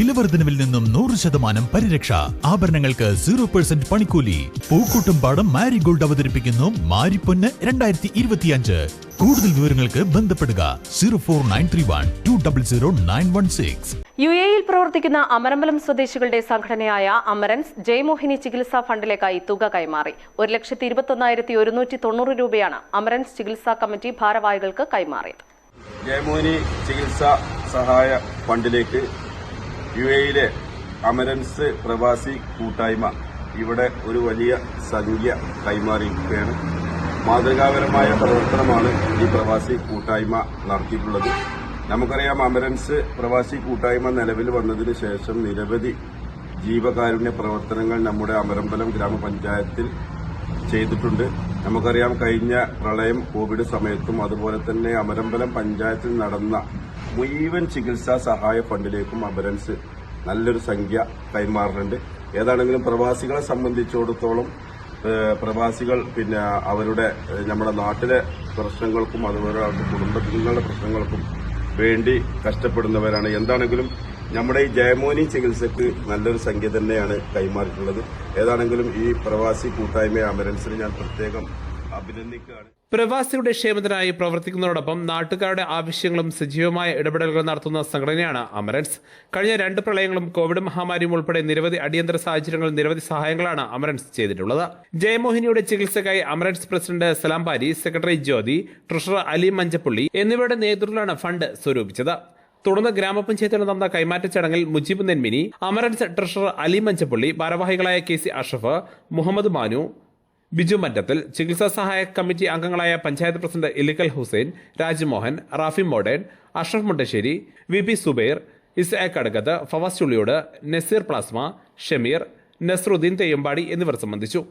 വിലവർദ്ധനവിൽ നിന്നും നൂറ് ശതമാനം പരിരക്ഷ. ആഭരണങ്ങൾക്ക് സീറോ പെർസെന്റ് പണിക്കൂലി. പൂക്കൂട്ടും പാടം മാരിഗോൾഡ് അവതരിപ്പിക്കുന്നു മാരിപ്പൊന്ന് രണ്ടായിരത്തി ഇരുപത്തിയഞ്ച് കൂടുതൽ വിവരങ്ങൾക്ക് ബന്ധപ്പെടുക zero four nine three one two double zero nine one six. U എയിൽ പ്രവർത്തിക്കുന്ന അമരമ്പലം സ്വദേശികളുടെ സംഘടനയായ അമരൻസ് ജയമോഹിനി ചികിത്സാ ഫണ്ടിലേക്കായി തുക കൈമാറി. ഒരു ലക്ഷത്തി ഇരുപത്തൊന്നായിരത്തി ഒരുന്നൂറ്റി തൊണ്ണൂറ് രൂപയാണ് അമരൻസ് ചികിത്സാ കമ്മിറ്റി ഭാരവാഹികൾക്ക് കൈമാറിയത്. ജയമോഹിനി ചികിത്സാ സഹായ ഫണ്ടിലേക്ക് യു എയിലെ അമരൻസ് പ്രവാസി കൂട്ടായ്മ ഇവിടെ ഒരു വലിയ സംഖ്യ കൈമാറിയിരിക്കുകയാണ്. മാതൃകാപരമായ പ്രവർത്തനമാണ് ഈ പ്രവാസി കൂട്ടായ്മ നടത്തിയിട്ടുള്ളത്. നമുക്കറിയാം അമരൻസ് പ്രവാസി കൂട്ടായ്മ നിലവിൽ വന്നതിന് ശേഷം നിരവധി ജീവകാരുണ്യ പ്രവർത്തനങ്ങൾ നമ്മുടെ അമരമ്പലം ഗ്രാമപഞ്ചായത്തിൽ ചെയ്തിട്ടുണ്ട്. നമുക്കറിയാം കഴിഞ്ഞ പ്രളയം കോവിഡ് സമയത്തും അതുപോലെ തന്നെ അമരമ്പലം പഞ്ചായത്തിൽ നടന്ന മുഴുവൻ ചികിത്സാ സഹായ ഫണ്ടിലേക്കും അമരൻസ് നല്ലൊരു സംഖ്യ കൈമാറുന്നുണ്ട്. ഏതാണെങ്കിലും പ്രവാസികളെ സംബന്ധിച്ചിടത്തോളം പ്രവാസികൾ പിന്നെ അവരുടെ നമ്മുടെ നാട്ടിലെ പ്രശ്നങ്ങൾക്കും അതുപോലെ അവരുടെ കുടുംബങ്ങളുടെ പ്രശ്നങ്ങൾക്കും വേണ്ടി കഷ്ടപ്പെടുന്നവരാണ്. എന്താണെങ്കിലും നമ്മുടെ ഈ ജയമോനി ചികിത്സക്ക് നല്ലൊരു സംഖ്യ തന്നെയാണ് കൈമാറിയിട്ടുള്ളത്. ഏതാണെങ്കിലും ഈ പ്രവാസി കൂട്ടായ്മ അമരൻസിന് ഞാൻ പ്രത്യേകം പ്രവാസികളുടെ ക്ഷേമത്തിനായി പ്രവർത്തിക്കുന്നതോടൊപ്പം നാട്ടുകാരുടെ ആവശ്യങ്ങളും സജീവമായ ഇടപെടലുകൾ നടത്തുന്ന സംഘടനയാണ് അമരൻസ്. കഴിഞ്ഞ രണ്ട് പ്രളയങ്ങളും കോവിഡ് മഹാമാരിയും ഉൾപ്പെടെ നിരവധി അടിയന്തര സാഹചര്യങ്ങളിൽ നിരവധി സഹായങ്ങളാണ് അമരൻസ് ചെയ്തിട്ടുള്ളത്. ജയമോഹിനിയുടെ ചികിത്സക്കായി Amarans president Salam Pari secretary Jyothi treasurer Ali Manjappalli എന്നിവരുടെ നേതൃത്വത്തിലാണ് ഫണ്ട് സ്വരൂപിച്ചത്. തുടർന്ന് ഗ്രാമപഞ്ചായത്തിൽ നടന്ന കൈമാറ്റ ചടങ്ങിൽ മുജീബ് നെന്മിനി അമരൻസ് ട്രഷറർ അലി മഞ്ചപ്പള്ളി ഭാരവാഹികളായ കെ സി അഷഫ് മുഹമ്മദ് മാനു ബിജു മറ്റത്തിൽ ചികിത്സാ സഹായ കമ്മിറ്റി അംഗങ്ങളായ panchayat president Ilikkal Hussain Rajmohan Rafi Modern Ashraf Mundassery V P Subair Ishaq Kadakath Fawaz Chulliyode Naseer Plasma Shameer Nasruddin Theyyampadi എന്നിവർ സംബന്ധിച്ചു.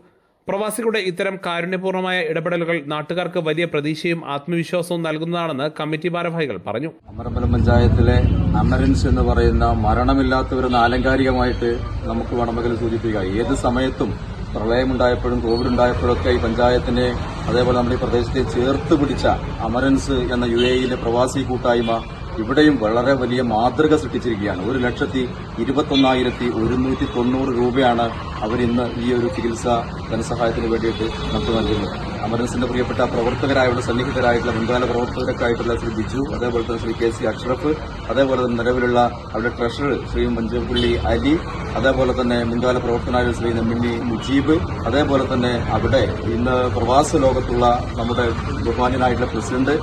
പ്രവാസികളുടെ ഇത്തരം കാരുണ്യപൂർണമായ ഇടപെടലുകൾ നാട്ടുകാർക്ക് വലിയ പ്രതീക്ഷയും ആത്മവിശ്വാസവും നൽകുന്നതാണെന്ന് കമ്മിറ്റി ഭാരവാഹികൾ പറഞ്ഞു. അമരമ്പലം പഞ്ചായത്തിലെ അമരൻസ് എന്ന് പറയുന്ന മരണമില്ലാത്തവരെന്ന് ആലങ്കാരികമായിട്ട് നമുക്ക് വേണമെങ്കിൽ സൂചിപ്പിക്കാം. ഏത് സമയത്തും പ്രളയമുണ്ടായപ്പോഴും കോവിഡ് ഉണ്ടായപ്പോഴൊക്കെ ഈ പഞ്ചായത്തിനെ അതേപോലെ നമ്മുടെ ഈ പ്രദേശത്തെ ചേർത്ത് പിടിച്ച അമരൻസ് എന്ന യു എയിലെ പ്രവാസി കൂട്ടായ്മ ഇവിടെയും വളരെ വലിയ മാതൃക സൃഷ്ടിച്ചിരിക്കുകയാണ്. ഒരു ലക്ഷത്തി ഇരുപത്തൊന്നായിരത്തി ഒരുന്നൂറ്റി തൊണ്ണൂറ് രൂപയാണ് അവരിന്ന് ഈ ഒരു ചികിത്സാ ധനസഹായത്തിന് വേണ്ടിയിട്ട് നമുക്ക് നൽകുന്നത്. അമരൻസിന്റെ പ്രിയപ്പെട്ട പ്രവർത്തകരായുള്ള സന്നിഹിതരായിട്ടുള്ള മുൻകാല പ്രവർത്തകരൊക്കെ ആയിട്ടുള്ള ശ്രീ ബിജു അതേപോലെ തന്നെ ശ്രീ കെ സി അഷ്റഫ് അതേപോലെ തന്നെ നിലവിലുള്ള അവരുടെ ട്രഷറർ ശ്രീ മഞ്ചപ്പള്ളി അലി അതേപോലെ തന്നെ മുൻകാല പ്രവർത്തനായ ശ്രീ നെമ്മിണ്ണി മുജീബ് അതേപോലെ തന്നെ അവിടെ ഇന്ന് പ്രവാസ ലോകത്തുള്ള നമ്മുടെ ബഹുമാനായിട്ടുള്ള പ്രസിഡന്റ്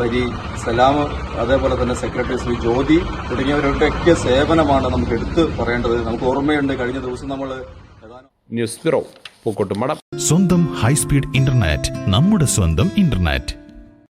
പരി സലാം അതേപോലെ തന്നെ സെക്രട്ടറി ശ്രീ ജ്യോതി തുടങ്ങിയവരുടെയൊക്കെ സേവനമാണ് നമുക്ക് എടുത്തു പറയേണ്ടത്. നമുക്ക് ഓർമ്മയുണ്ട് കഴിഞ്ഞ ദിവസം നമ്മൾ ന്യൂസ് ബ്യൂറോ പൂക്കോട്ടുമടം സ്വന്തം ഹൈസ്പീഡ് ഇന്റർനെറ്റ് നമ്മുടെ സ്വന്തം ഇന്റർനെറ്റ്.